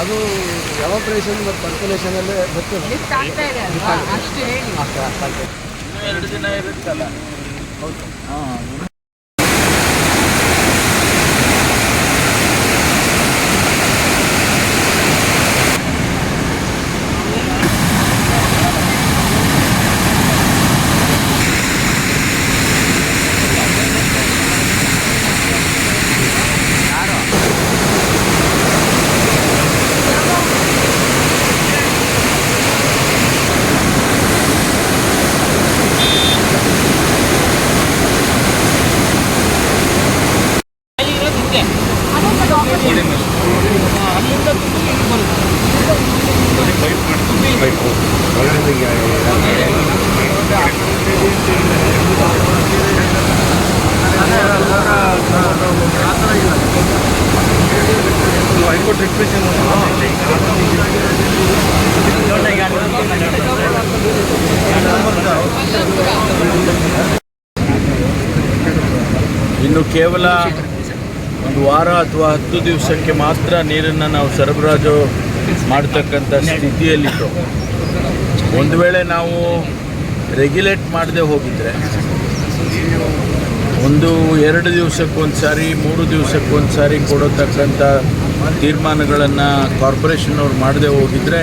ಅದು ಎವಾಪ್ರೇಷನ್ ಮತ್ತು ಪರ್ಕುಲೇಷನಲ್ಲೇ ಗೊತ್ತಿಲ್ಲ. ಅಷ್ಟು ಹೇಳಿ. ಅಷ್ಟೇ ಅಷ್ಟಾಗ್ತದೆ ಎರಡು ದಿನ ಇರುತ್ತಲ್ಲ? ಹೈಕೋರ್ಟ್ ರಿಕ್ವೆಷನ್ ಇನ್ನು ಕೇವಲ ಒಂದು ವಾರ ಅಥವಾ ಹತ್ತು ದಿವಸಕ್ಕೆ ಮಾತ್ರ ನೀರನ್ನು ನಾವು ಸರಬರಾಜು ಮಾಡ್ತಕ್ಕಂಥ ಸ್ಥಿತಿಯಲ್ಲಿತ್ತು ಒಂದು ವೇಳೆ ನಾವು ರೆಗ್ಯುಲೇಟ್ ಮಾಡದೆ ಹೋಗಿದ್ರೆ, ಒಂದು ಎರಡು ದಿವಸಕ್ಕೊಂದು ಸಾರಿ, ಮೂರು ದಿವಸಕ್ಕೊಂದು ಸಾರಿ ಕೊಡತಕ್ಕಂಥ ತೀರ್ಮಾನಗಳನ್ನು ಕಾರ್ಪೊರೇಷನ್ನವ್ರು ಮಾಡದೆ ಹೋಗಿದ್ರೆ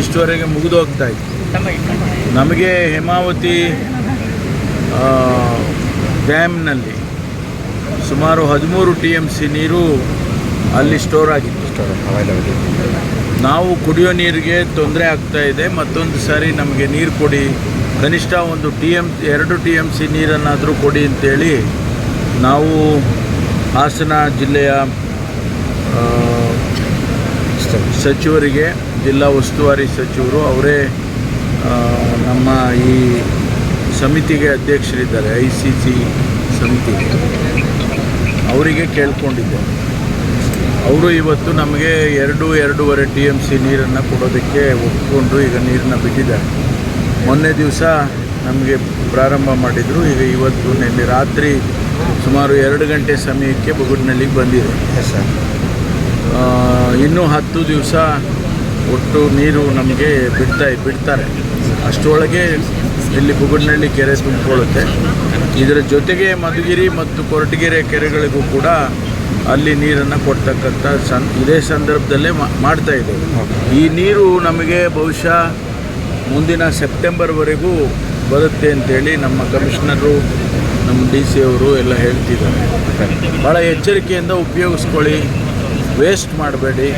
ಇಷ್ಟುವರೆಗೆ ಮುಗಿದೋಗ್ತಾ ಇತ್ತು. ನಮಗೆ ಹೇಮಾವತಿ ಡ್ಯಾಮ್ನಲ್ಲಿ ಸುಮಾರು ಹದಿಮೂರು ಟಿ ಎಂ ಸಿ ನೀರು ಅಲ್ಲಿ ಸ್ಟೋರ್ ಆಗಿತ್ತು. ನಾವು ಕುಡಿಯೋ ನೀರಿಗೆ ತೊಂದರೆ ಆಗ್ತಾ ಇದೆ. ಮತ್ತೊಂದು ಸಾರಿ ನಮಗೆ ನೀರು ಕೊಡಿ. ಕನಿಷ್ಠ ಒಂದು ಟಿ ಎಂ ಎರಡು ಟಿ ಎಂ ಸಿ ನೀರನ್ನಾದರೂ ಕೊಡಿ ಅಂತೇಳಿ ನಾವು ಹಾಸನ ಜಿಲ್ಲೆಯ ಸಚಿವರಿಗೆ ಜಿಲ್ಲಾ ಉಸ್ತುವಾರಿ ಸಚಿವರು ಅವರೇ ನಮ್ಮ ಈ ಸಮಿತಿಗೆ ಅಧ್ಯಕ್ಷರಿದ್ದಾರೆ ಐ ಸಿ ಸಿ ಸಮಿತಿಗೆ ಅವರಿಗೆ ಕೇಳ್ಕೊಂಡಿದ್ದೆ. ಅವರು ಇವತ್ತು ನಮಗೆ ಎರಡು ಎರಡೂವರೆ ಟಿ ಎಂ ಸಿ ನೀರನ್ನು ಕೊಡೋದಕ್ಕೆ ಒಪ್ಪಿಕೊಂಡು ಈಗ ನೀರನ್ನ ಬಿಟ್ಟಿದ್ದಾರೆ. ಮೊನ್ನೆ ದಿವಸ ನಮಗೆ ಪ್ರಾರಂಭ ಮಾಡಿದರು. ಈಗ ಇವತ್ತು ನಿನ್ನೆ ರಾತ್ರಿ ಸುಮಾರು ಎರಡು ಗಂಟೆ ಸಮಯಕ್ಕೆ ಬುಗುಡ್ನಳ್ಳಿಗೆ ಬಂದಿದೆ. ಸರ್ ಇನ್ನೂ ಹತ್ತು ದಿವಸ ಒಟ್ಟು ನೀರು ನಮಗೆ ಬಿಡ್ತಾ ಬಿಡ್ತಾರೆ. ಅಷ್ಟರೊಳಗೆ ಇಲ್ಲಿ ಬುಗುಡ್ನಹಳ್ಳಿ ಕೆರೆ ತುಂಬಿಕೊಳ್ಳುತ್ತೆ. ಇದರ ಜೊತೆಗೆ ಮಧುಗಿರಿ ಮತ್ತು ಕೊರಟಗೆರೆ ಕೆರೆಗಳಿಗೂ ಕೂಡ ಅಲ್ಲಿ ನೀರನ್ನು ಕೊಡ್ತಕ್ಕಂಥ ಸಂ, ಇದೇ ಸಂದರ್ಭದಲ್ಲೇ ಮಾಡ್ತಾ ಇದ್ದೇವೆ. ಈ ನೀರು ನಮಗೆ ಬಹುಶಃ ಮುಂದಿನ ಸೆಪ್ಟೆಂಬರ್ವರೆಗೂ ಬರುತ್ತೆ ಅಂತೇಳಿ ನಮ್ಮ ಕಮಿಷನರು, ನಮ್ಮ ಡಿ ಸಿ ಅವರು ಎಲ್ಲ ಹೇಳ್ತಿದ್ದಾರೆ. ಭಾಳ ಎಚ್ಚರಿಕೆಯಿಂದ ಉಪಯೋಗಿಸ್ಕೊಳ್ಳಿ, ವೇಸ್ಟ್ ಮಾಡಬೇಡಿ.